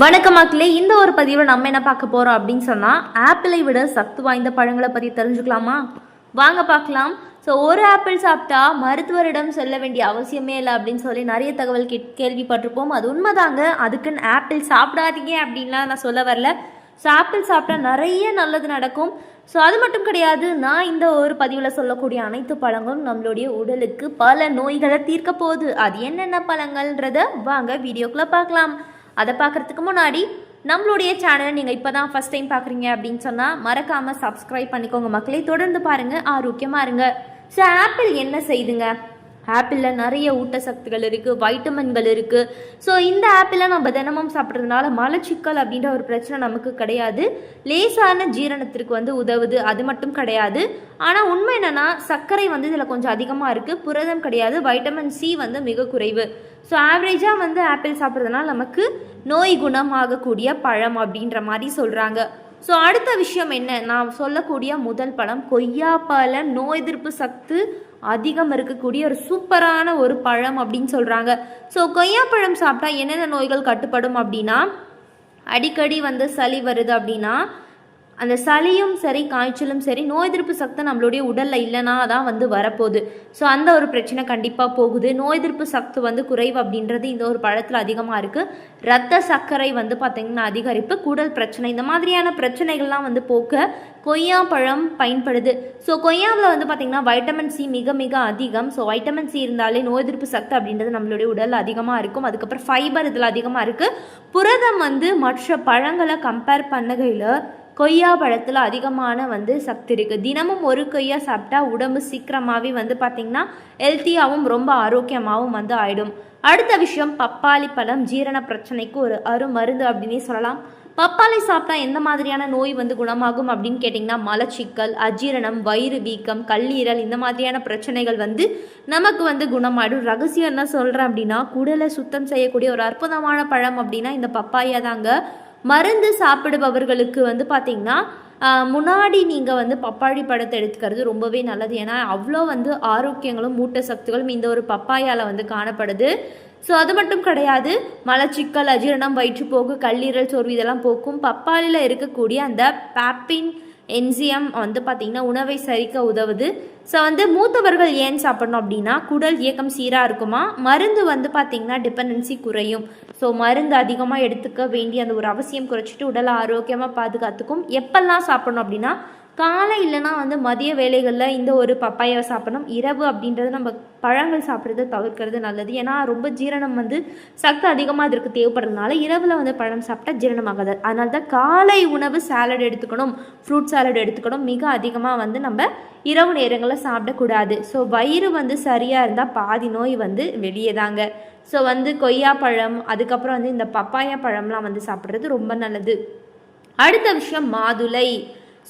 வணக்கம் மக்களே இந்த ஒரு பதிவில் நம்ம என்ன பார்க்க போகிறோம் அப்படின்னு சொன்னால் ஆப்பிளை விட சத்து வாய்ந்த பழங்களை பற்றி தெரிஞ்சுக்கலாமா? வாங்க பார்க்கலாம். ஸோ ஒரு ஆப்பிள் சாப்பிட்டா மருத்துவரிடம் செல்ல வேண்டிய அவசியமே இல்லை அப்படின்னு சொல்லி நிறைய தகவல் கே கேள்விப்பட்டிருப்போம். அது உண்மைதாங்க. அதுக்குன்னு ஆப்பிள் சாப்பிடாதீங்க அப்படின்லாம் நான் சொல்ல வரல. ஸோ ஆப்பிள் சாப்பிட்டா நிறைய நல்லது நடக்கும். ஸோ அது மட்டும் கிடையாது. நான் இந்த ஒரு பதிவில் சொல்லக்கூடிய அனைத்து பழங்களும் நம்மளுடைய உடலுக்கு பல நோய்களை தீர்க்க போகுது. அது என்னென்ன பழங்கள்ன்றத வாங்க வீடியோக்குள்ளே பார்க்கலாம். அதை பார்க்குறதுக்கு முன்னாடி நம்மளுடைய சேனலை நீங்கள் இப்போ தான் ஃபஸ்ட் டைம் பார்க்குறீங்க அப்படின்னு சொன்னால் மறக்காமல் சப்ஸ்கிரைப் பண்ணிக்கோங்க மக்களே. தொடர்ந்து பாருங்கள் ஆரோக்கியமாக இருங்க. ஸோ ஆப்பிள் என்ன செய்யுதுங்க ஆப்பிளில் நிறைய ஊட்டச்சத்துகள் இருக்குது வைட்டமின்கள் இருக்குது ஸோ இந்த ஆப்பிளை நம்ம தினமும் சாப்பிட்றதுனால மலச்சிக்கல் அப்படின்ற ஒரு பிரச்சனை நமக்கு கிடையாது. லேசான ஜீரணத்திற்கு வந்து உதவுது அது மட்டும் கிடையாது. ஆனால் உண்மை என்னென்னா சர்க்கரை வந்து இதில் கொஞ்சம் அதிகமாக இருக்குது புரதம் கிடையாது. வைட்டமின் சி வந்து மிக குறைவு. ஸோ ஆவரேஜாக வந்து ஆப்பிள் சாப்பிட்றதுனால நமக்கு நோய் குணமாகக்கூடிய பழம் அப்படின்ற மாதிரி சொல்கிறாங்க ஸோ அடுத்த விஷயம் என்ன? நான் சொல்லக்கூடிய முதல் பழம் கொய்யா பழம் நோய் எதிர்ப்பு சத்து அதிகம் இருக்கக்கூடிய ஒரு சூப்பரான ஒரு பழம் அப்படின்னு சொல்கிறாங்க ஸோ கொய்யாப்பழம் சாப்பிட்டா என்னென்ன நோய்கள் கட்டுப்படும் அப்படின்னா அடிக்கடி வந்து சளி வருது அப்படின்னா அந்த சளியும் சரி காய்ச்சலும் சரி நோய் எதிர்ப்பு சக்தி நம்மளுடைய உடலில் இல்லைனா தான் வந்து வரப்போகுது. ஸோ அந்த ஒரு பிரச்சனை கண்டிப்பாக போகுது. நோய் எதிர்ப்பு சக்தி வந்து குறைவு அப்படின்றது இந்த ஒரு பழத்தில் அதிகமாக இருக்குது ரத்த சர்க்கரை வந்து பார்த்திங்கன்னா அதிகரிப்பு குடல் பிரச்சனை இந்த மாதிரியான பிரச்சனைகள்லாம் வந்து போக்க கொய்யா பழம் பயன்படுது. ஸோ கொய்யாவில் வந்து பார்த்திங்கன்னா வைட்டமின் சி மிக மிக அதிகம். ஸோ வைட்டமின் சி இருந்தாலே நோய் எதிர்ப்பு சக்தி அப்படின்றது நம்மளுடைய உடலில் அதிகமாக இருக்கும். அதுக்கப்புறம் ஃபைபர் இதில் அதிகமாக இருக்குது புரதம் வந்து மற்ற பழங்களை கம்பேர் பண்ணுகையில் கொய்யா பழத்தில் அதிகமான வந்து சக்தி இருக்குது தினமும் ஒரு கொய்யா சாப்பிட்டா உடம்பு சீக்கிரமாகவே வந்து பார்த்திங்கன்னா ஹெல்த்தியாகவும் ரொம்ப ஆரோக்கியமாகவும் வந்து ஆயிடும். அடுத்த விஷயம் பப்பாளி பழம் ஜீரண பிரச்சனைக்கு ஒரு அரு மருந்து அப்படின்னே சொல்லலாம். பப்பாளி சாப்பிட்டா எந்த மாதிரியான நோய் வந்து குணமாகும் அப்படின்னு கேட்டிங்கன்னா மலச்சிக்கல் அஜீரணம் வயிறு வீக்கம் கல்லீரல் இந்த மாதிரியான பிரச்சனைகள் வந்து நமக்கு வந்து குணமாயிடும். ரகசியம் என்ன சொல்கிறேன் அப்படின்னா குடலை சுத்தம் செய்யக்கூடிய ஒரு அற்புதமான பழம் அப்படின்னா இந்த பப்பாயா தாங்க. மருந்து சாப்பிடுபவர்களுக்கு வந்து பார்த்திங்கன்னா முன்னாடி நீங்கள் வந்து பப்பாளி பழத்தை எடுத்துக்கிறது ரொம்பவே நல்லது. ஏன்னா அவ்வளோ வந்து ஆரோக்கியங்களும் மூட்ட சக்திகளும் இந்த ஒரு பப்பாயால் வந்து காணப்படுது. ஸோ அது மட்டும் கிடையாது மலச்சிக்கல் அஜீரணம் வயிற்றுப்போக்கு கல்லீரல் சோர்வு இதெல்லாம் போக்கும் பப்பாளியில் இருக்கக்கூடிய அந்த பேப்பின் என்சிஎம் வந்து பார்த்திங்கன்னா உணவை சரிக்க உதவுது. ஸோ வந்து மூத்தவர்கள் ஏன் சாப்பிடணும் அப்படின்னா குடல் இயக்கம் சீராக இருக்குமா? மருந்து வந்து பார்த்திங்கன்னா டிபெண்டன்சி குறையும். ஸோ மருந்து அதிகமாக எடுத்துக்க வேண்டிய அந்த ஒரு அவசியம் குறைச்சிட்டு உடலை ஆரோக்கியமாக பாதுகாத்துக்கும் எப்பெல்லாம் சாப்பிடணும் அப்படின்னா காலை இல்லைன்னா வந்து மதிய வேலைகளில் இந்த ஒரு பப்பாயை சாப்பிடணும் இரவு அப்படின்றது நம்ம பழங்கள் சாப்பிட்றத தவிர்க்கிறது நல்லது. ஏன்னா ரொம்ப ஜீரணம் வந்து சக்தி அதிகமாக அதற்கு தேவைப்படுறதுனால இரவில் வந்து பழம் சாப்பிட்டா ஜீரணமாகாது. அதனால தான் காலை உணவு சாலட் எடுத்துக்கணும் ஃப்ரூட் சாலட் எடுத்துக்கணும். மிக அதிகமாக வந்து நம்ம இரவு நேரங்களில் சாப்பிடக்கூடாது. ஸோ வயிறு வந்து சரியாக இருந்தால் பாதி நோய் வந்து வெளியே தாங்க. ஸோ வந்து கொய்யா பழம் அதுக்கப்புறம் வந்து இந்த பப்பாயா பழம்லாம் வந்து சாப்பிட்றது ரொம்ப நல்லது. அடுத்த விஷயம் மாதுளை.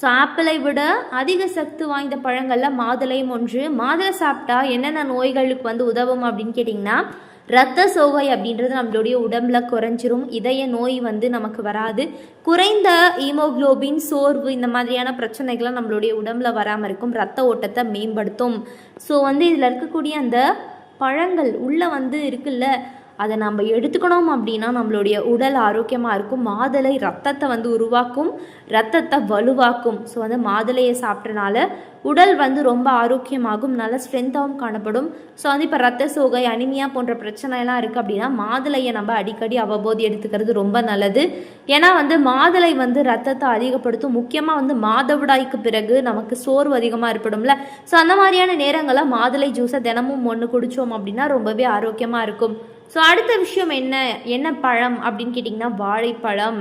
ஸோ ஆப்பிளை விட அதிக சத்து வாய்ந்த பழங்களில் மாதுளையும் ஒன்று. மாதுளை சாப்பிட்டா என்னென்ன நோய்களுக்கு வந்து உதவும் அப்படின்னு கேட்டிங்கன்னா ரத்த சோகை அப்படின்றது நம்மளுடைய உடம்புல குறைஞ்சிரும். இதய நோய் வந்து நமக்கு வராது. குறைந்த ஈமோக்ளோபின் சோர்வு இந்த மாதிரியான பிரச்சனைகள்லாம் நம்மளுடைய உடம்புல வராமல் இருக்கும். ரத்த ஓட்டத்தை மேம்படுத்தும். ஸோ வந்து இதில் இருக்கக்கூடிய அந்த பழங்கள் உள்ளே வந்து இருக்குல்ல அதை நம்ம எடுத்துக்கணும் அப்படின்னா நம்மளுடைய உடல் ஆரோக்கியமாக இருக்கும். மாதுளை ரத்தத்தை வந்து உருவாக்கும் ரத்தத்தை வலுவாக்கும். ஸோ வந்து மாதுளையை சாப்பிட்றனால உடல் வந்து ரொம்ப ஆரோக்கியமாகும் நல்ல ஸ்ட்ரென்த்தாகவும் காணப்படும். ஸோ வந்து இப்போ ரத்த சோகை அனிமியா போன்ற பிரச்சனைலாம் இருக்குது அப்படின்னா மாதுளையை நம்ம அடிக்கடி அவ்வப்போது எடுத்துக்கிறது ரொம்ப நல்லது. ஏன்னா வந்து மாதுளை வந்து ரத்தத்தை அதிகப்படுத்தும். முக்கியமாக வந்து மாதவிடாய்க்கு பிறகு நமக்கு சோர்வு அதிகமாக ஏற்படும்ல. ஸோ அந்த மாதிரியான நேரங்களில் மாதுளை ஜூஸை தினமும் ஒன்று குடித்தோம் அப்படின்னா ரொம்பவே ஆரோக்கியமாக இருக்கும். ஸோ அடுத்த விஷயம் என்ன? என்ன பழம் அப்படின்னு கேட்டிங்கன்னா வாழைப்பழம்.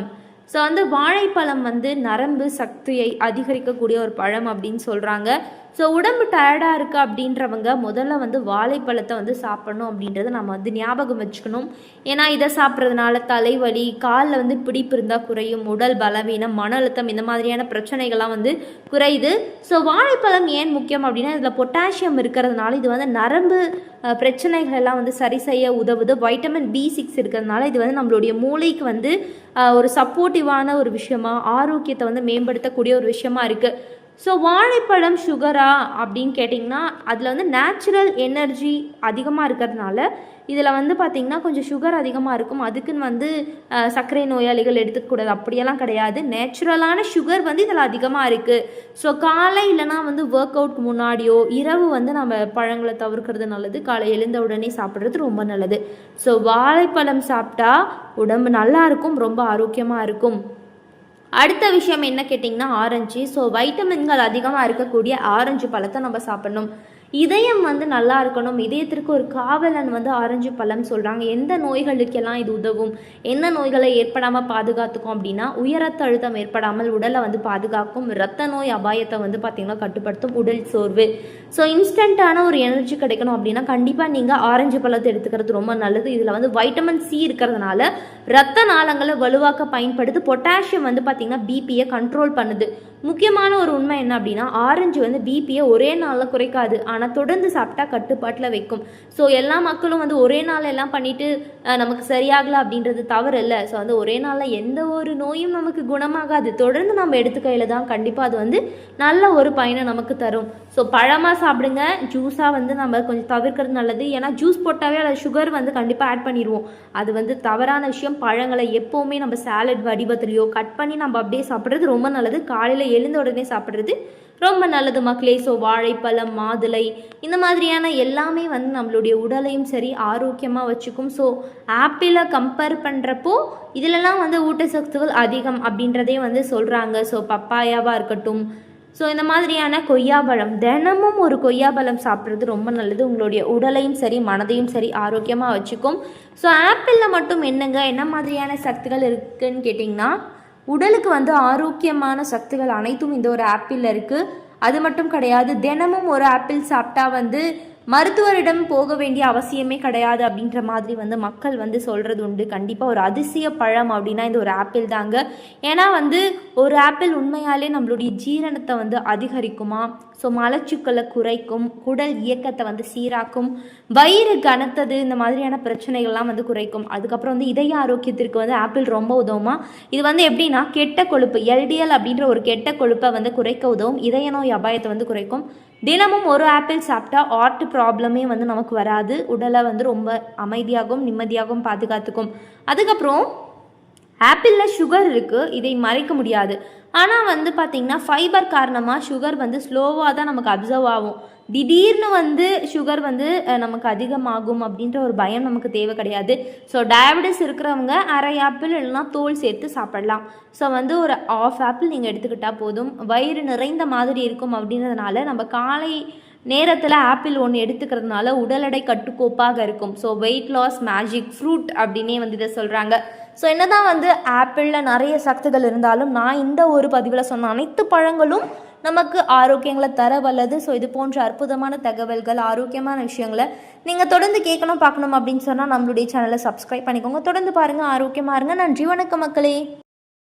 ஸோ வந்து வாழைப்பழம் வந்து நரம்பு சக்தியை அதிகரிக்கக்கூடிய ஒரு பழம் அப்படின்னு சொல்கிறாங்க ஸோ உடம்பு டயர்டாக இருக்குது அப்படின்றவங்க முதல்ல வந்து வாழைப்பழத்தை வந்து சாப்பிடணும் அப்படின்றத நம்ம வந்து ஞாபகம் வச்சுக்கணும். ஏன்னா இதை சாப்பிட்றதுனால தலைவலி காலில் வந்து பிடிப்பு இருந்தால் குறையும் உடல் பலவீனம் மன அழுத்தம் இந்த மாதிரியான பிரச்சனைகள்லாம் வந்து குறையுது. ஸோ வாழைப்பழம் ஏன் முக்கியம் அப்படின்னா இதில் பொட்டாசியம் இருக்கிறதுனால இது வந்து நரம்பு பிரச்சனைகள் எல்லாம் வந்து சரி செய்ய உதவுது. வைட்டமின் பி சிக்ஸ் இருக்கிறதுனால இது வந்து நம்மளுடைய மூளைக்கு வந்து ஒரு சப்போர்ட்டிவான ஒரு விஷயமா ஆரோக்கியத்தை வந்து மேம்படுத்தக்கூடிய ஒரு விஷயமா இருக்குது ஸோ வாழைப்பழம் சுகரா அப்படின்னு கேட்டிங்கன்னா அதில் வந்து நேச்சுரல் எனர்ஜி அதிகமாக இருக்கிறதுனால இதில் வந்து பார்த்திங்கன்னா கொஞ்சம் சுகர் அதிகமாக இருக்கும். அதுக்குன்னு வந்து சர்க்கரை நோயாளிகள் எடுத்துக்கூடாது அப்படியெல்லாம் கிடையாது. நேச்சுரலான சுகர் வந்து இதில் அதிகமாக இருக்குது ஸோ காலை இல்லைனா வந்து ஒர்க் அவுட்க்கு முன்னாடியோ இரவு வந்து நம்ம பழங்களை தவிர்க்கிறது நல்லது. காலை எழுந்த உடனே சாப்பிட்றது ரொம்ப நல்லது. ஸோ வாழைப்பழம் சாப்பிட்டா உடம்பு நல்லா இருக்கும் ரொம்ப ஆரோக்கியமாக இருக்கும். அடுத்த விஷயம் என்ன கேட்டிங்கன்னா ஆரஞ்சு. ஸோ வைட்டமின்கள் அதிகமாக இருக்கக்கூடிய ஆரஞ்சு பழத்தை நம்ம சாப்பிடணும். இதயம் வந்து நல்லா இருக்கணும் இதயத்திற்கு ஒரு காவலன் வந்து ஆரஞ்சு பழம் சொல்கிறாங்க எந்த நோய்களுக்கெல்லாம் இது உதவும்? என்ன நோய்களை ஏற்படாமல் பாதுகாத்துக்கும் அப்படின்னா உயரத்த அழுத்தம் ஏற்படாமல் உடலை வந்து பாதுகாக்கும் இரத்த நோய் அபாயத்தை வந்து பார்த்திங்கன்னா கட்டுப்படுத்தும் உடல் சோர்வு. ஸோ இன்ஸ்டண்ட்டான ஒரு எனர்ஜி கிடைக்கணும் அப்படின்னா கண்டிப்பாக நீங்கள் ஆரஞ்சு பழத்தை எடுத்துக்கிறது ரொம்ப நல்லது. இதில் வந்து வைட்டமின் சி இருக்கிறதுனால ரத்த நாளங்களை வலுவாக்க பயன்படுது. பொட்டாசியம் வந்து பார்த்திங்கன்னா பிபியை கண்ட்ரோல் பண்ணுது. முக்கியமான ஒரு உண்மை என்ன அப்படின்னா ஆரஞ்சு வந்து பிபியை ஒரே நாளில் குறைக்காது. ஆனால் தொடர்ந்து சாப்பிட்டா கட்டுப்பாட்டில் வைக்கும். ஸோ எல்லா மக்களும் வந்து ஒரே நாள் எல்லாம் பண்ணிட்டு நமக்கு சரியாகலை அப்படின்றது தவறு இல்லை. ஸோ வந்து ஒரே நாளில் எந்த ஒரு நோயும் நமக்கு குணமாகாது. தொடர்ந்து நம்ம எடுத்துக்கையில் தான் கண்டிப்பாக அது வந்து நல்ல ஒரு பயனை நமக்கு தரும். ஸோ பழமாக சாப்பிடுங்க. ஜூஸாக வந்து நம்ம கொஞ்சம் தவிர்க்கிறது நல்லது. ஏன்னா ஜூஸ் போட்டாவே அதில் சுகர் வந்து கண்டிப்பாக ஆட் பண்ணிடுவோம். அது வந்து தவறான விஷயம். பழங்களை எப்போவுமே நம்ம சாலட் வடிவத்துலையோ கட் பண்ணி நம்ம அப்படியே சாப்பிட்றது ரொம்ப நல்லது. காலையில் எழுந்த உடனே சாப்பிட்றது ரொம்ப நல்லது மக்களே. ஸோ வாழைப்பழம் மாதுளை இந்த மாதிரியான எல்லாமே வந்து நம்மளுடைய உடலையும் சரி ஆரோக்கியமாக வச்சுக்கும். ஸோ ஆப்பிளை கம்பேர் பண்ணுறப்போ இதிலெல்லாம் வந்து ஊட்டச்சத்துக்கள் அதிகம் அப்படின்றதே வந்து சொல்கிறாங்க ஸோ பப்பாயாவாக இருக்கட்டும். ஸோ இந்த மாதிரியான கொய்யாப்பழம் தினமும் ஒரு கொய்யாப்பழம் சாப்பிட்றது ரொம்ப நல்லது. உங்களுடைய உடலையும் சரி மனதையும் சரி ஆரோக்கியமாக வச்சுக்கும். ஸோ ஆப்பிளில் மட்டும் என்னங்க என்ன மாதிரியான சத்துக்கள் இருக்குன்னு கேட்டிங்கன்னா உடலுக்கு வந்து ஆரோக்கியமான சத்துக்கள் அனைத்தும் இந்த ஒரு ஆப்பிளில் இருக்குது அது மட்டும் கிடையாது தினமும் ஒரு ஆப்பிள் சாப்பிட்டா வந்து மருத்துவரிடம் போக வேண்டிய அவசியமே கிடையாது அப்படின்ற மாதிரி வந்து மக்கள் வந்து சொல்கிறது உண்டு. கண்டிப்பாக ஒரு அதிசய பழம் அப்படின்னா இந்த ஒரு ஆப்பிள் தாங்க. ஏன்னா வந்து ஒரு ஆப்பிள் உண்மையாலே நம்மளுடைய ஜீரணத்தை வந்து அதிகரிக்குமா? ஸோ மலச்சுக்களை குறைக்கும் குடல் இயக்கத்தை வந்து சீராக்கும் வயிறு கனத்தது இந்த மாதிரியான பிரச்சனைகள்லாம் வந்து குறைக்கும். அதுக்கப்புறம் வந்து இதய ஆரோக்கியத்திற்கு வந்து ஆப்பிள் ரொம்ப உதவுமா? இது வந்து எப்படின்னா கெட்ட கொழுப்பு எல்டிஎல் அப்படின்ற ஒரு கெட்ட கொழுப்பை வந்து குறைக்க உதவும். இதய நோய் அபாயத்தை வந்து குறைக்கும். தினமும் ஒரு ஆப்பிள் சாப்பிட்டா ஆர்ட் ப்ராப்ளமே வந்து நமக்கு வராது. உடலை வந்து ரொம்ப அமைதியாகவும் நிம்மதியாகவும் பாதுகாத்துக்கும். அதுக்கப்புறம் ஆப்பிளில் சுகர் இருக்குது இதை மறைக்க முடியாது. ஆனால் வந்து பார்த்திங்கன்னா ஃபைபர் காரணமாக சுகர் வந்து ஸ்லோவாக தான் நமக்கு அப்சர்வ் ஆகும். திடீர்னு வந்து சுகர் வந்து நமக்கு அதிகமாகும் அப்படின்ற ஒரு பயம் நமக்கு தேவை கிடையாது. ஸோ டயபெட்டிஸ் இருக்கிறவங்க அரை ஆப்பிள் இல்லைனா தோல் சேர்த்து சாப்பிடலாம். ஸோ வந்து ஒரு ஆஃப் ஆப்பிள் நீங்கள் எடுத்துக்கிட்டால் போதும். வயிறு நிறைந்த மாதிரி இருக்கும் அப்படின்றதுனால நம்ம காலை நேரத்தில் ஆப்பிள் ஒன்று எடுத்துக்கிறதுனால உடல் எடை கட்டுக்கோப்பாக இருக்கும். So weight loss magic fruit அப்படின்னே வந்து இதை சொல்கிறாங்க ஸோ என்னதான் வந்து ஆப்பிளில் நிறைய சத்துகள் இருந்தாலும் நான் இந்த ஒரு பதிவில் சொன்ன அனைத்து பழங்களும் நமக்கு ஆரோக்கியங்களை தர வல்லது ஸோ இது போன்ற அற்புதமான தகவல்கள் ஆரோக்கியமான விஷயங்களை நீங்கள் தொடர்ந்து கேட்கணும் பார்க்கணும் அப்படின்னு சொன்னால் நம்மளுடைய சேனலை சப்ஸ்கிரைப் பண்ணிக்கோங்க. தொடர்ந்து பாருங்கள் ஆரோக்கியமாக இருங்க. நன்றி வணக்கம் மக்களே.